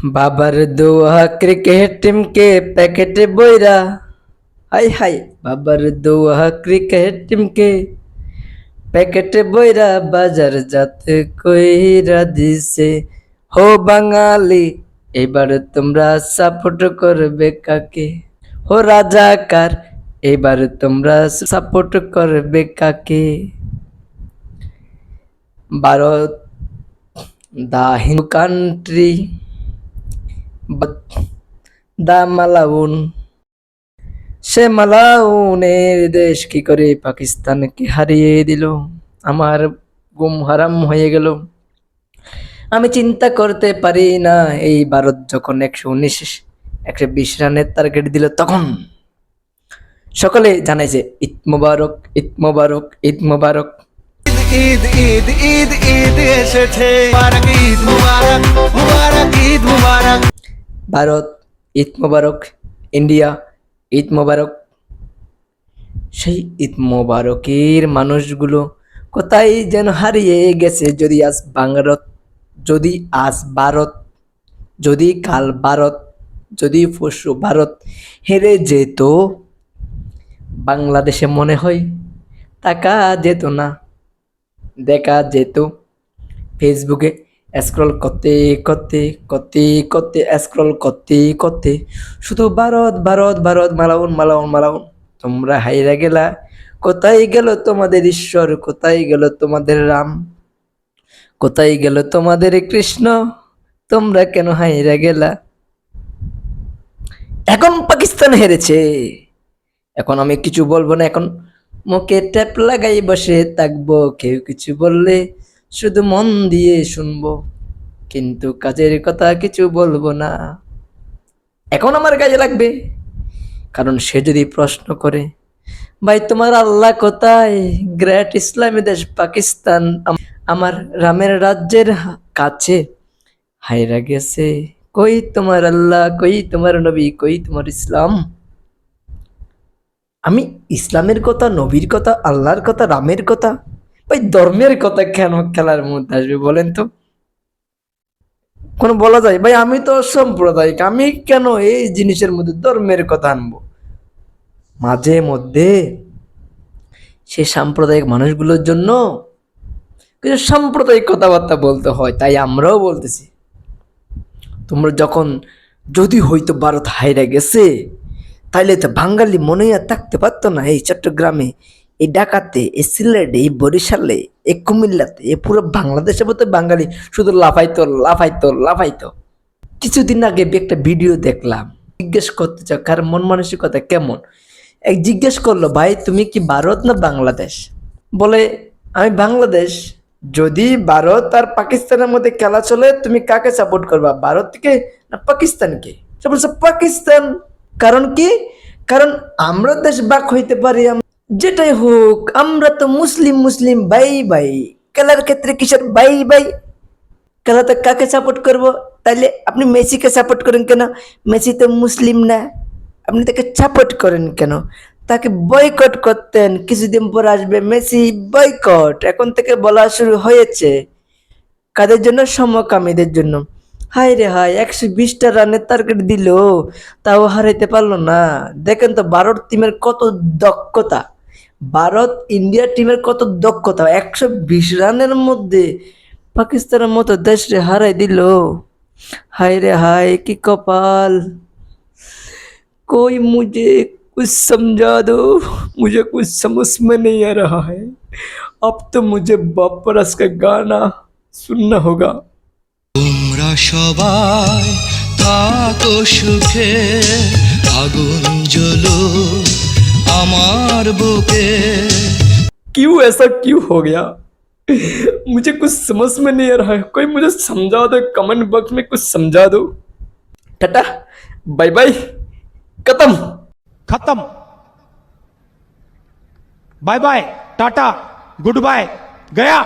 বাবার দোয়া ক্রিকেট টিমকে প্যাকেটে বইরা। হাই হাই, বাবার দোয়া ক্রিকেট টিমকে প্যাকেটে বইরা বাজার যাতে কইরা দিছে। হো বাঙালি, এবার তোমরা সাপোর্ট করবে কাকে? হো রাজাকার, এবার তোমরা সাপোর্ট করবে কাকে? Bharat the Hindu country the মালাউন সে মালাউনের দেশ কি করে পাকিস্তানকে হারিয়ে দিল? আমার গুম হারাম হয়ে গেল। আমি চিন্তা করতে পারি না, এই ভারত যখন একশো উনিশ, একশো বিশ রানের টার্গেট দিল তখন। সকলে জানাইছে ঈদ মোবারক ঈদ মোবারক ঈদ মোবারক। ঈদ ঈদ ঈদ ঈদ এসেছে। ঈদ, মুবারক মুবারক, ঈদ, মুবারক। ভারত, ঈদ মোবারক, ইন্ডিয়া, ঈদ মোবারক। সেই ঈদ মোবারকের মানুষগুলো কোথায় যেন হারিয়ে গেছে? যদি আজ ভারত, যদি আজ ভারত, যদি কাল ভারত, যদি পরশু ভারত হেরে যেত, বাংলাদেশে মনে হয় টাকা যেত না, দেখা যেত। ফেসবুকে স্ক্রল করতে করতে করতে করতে স্ক্রল করতে করতে। শুধু ভারত ভারত ভারত মালাউন মালাউন মালাউন। তোমরা হাইরা গেলা। কোথায় গেল তোমাদের ঈশ্বর? কোথায় গেল তোমাদের রাম? কোথায় গেল তোমাদের কৃষ্ণ? তোমরা কেন হাইরা গেলা? এখন পাকিস্তান হেরেছে। এখন আমি কিছু বলব না। এখন মুখে ট্যাপ লাগাই, বসে থাকব। কেউ কিছু বললে শুধু মন দিয়ে শুনব, কিন্তু কাজের কথা কিছু বলব না। এখন আমার কাজে লাগবে, কারণ সে যদি প্রশ্ন করে, ভাই, তোমার আল্লাহ কোথায়? গ্রেট ইসলামী দেশ পাকিস্তান আমার রামের রাজ্যের কাছে হাইরা গেছে, কই তোমার আল্লাহ? কই তোমার নবী? কই তোমার ইসলাম? আমি ইসলামের কথা, নবীর কথা, আল্লাহর কথা, রামের কথা ভাই ধর্মের কথা কেন খেলার মধ্যে আসবে বলেন তো? কোনো বলা যায়? ভাই, আমি তো সাম্প্রদায়িক। আমি কেন এই জিনিসের মধ্যে ধর্মের কথা আনব? মাঝে মধ্যে সে সাম্প্রদায়িক মানুষগুলোর জন্য কিছু সাম্প্রদায়িক কথাবার্তা বলতে হয়, তাই আমরাও বলতেছি। তোমরা যখন, যদি হয়তো ভারত হাইরা গেছে, তাইলে তো বাঙালি মনে আর থাকতে পারতো না এই চট্টগ্রামে এই ডাকাতে, এই সিলেটে, এই বরিশালে, এই কুমিল্লাতে, এই পুরো বাংলাদেশের মধ্যে বাঙালি শুধু লাফাইতো লাফাইতো লাফাইতো। কিছুদিন আগে একটা ভিডিও দেখলাম, জিজ্ঞেস করতে চাও, কার মন মানসিকতা কেমন? এক জিজ্ঞেস করল, ভাই, তুমি কি ভারত না বাংলাদেশ? বলে, আমি বাংলাদেশ। যদি ভারত আর পাকিস্তানের মধ্যে খেলা চলে, তুমি কাকে সাপোর্ট করবা ভারতকে না পাকিস্তানকে? সে বলছে, পাকিস্তান। কারণ কি? কারণ আমরা দেশ বাক হইতে পারি যেটাই হোক, আমরা তো মুসলিম মুসলিম, বাই বাই। খেলার ক্ষেত্রে কিসের বাই ভাই খেলাতে কাকে সাপোর্ট করব? তাইলে আপনি মেসিকে সাপোর্ট করেন কেন? মেসি তো মুসলিম না। আপনি তাকে সাপোর্ট করেন কেন? তাকে বয়কট করতেন। কিছুদিন পর আসবে মেসি বয়কট এখন থেকে বলা শুরু হয়েছে। কাদের জন্য? সমকামীদের জন্য। হাই রে হাই একশো বিশটা রানের টার্গেট দিল। তাও হারাইতে পারল না। দেখেন তো ভারত টিমের কত দক্ষতা। ভারত ইন্ডিয়া টিমের কত দক্ষতা একশো বিশ রানের মধ্যে পাকিস্তানের মতো দেশ রে হারাই দিল হাই রে হাই কি কপাল कोई मुझे कुछ समझा दो मुझे कुछ समझ में नहीं आ रहा है अब तो मुझे बापरस का गाना सुनना होगा তোমরা সবাই থাকো সুখে আগুন জ্বলো আমার বুকে क्यों ऐसा क्यों हो गया मुझे कुछ समझ में नहीं आ रहा है कोई मुझे समझा दो कमेंट बॉक्स में कुछ समझा दो टाटा बाय बाय खत्म खत्म bye bye tata goodbye गया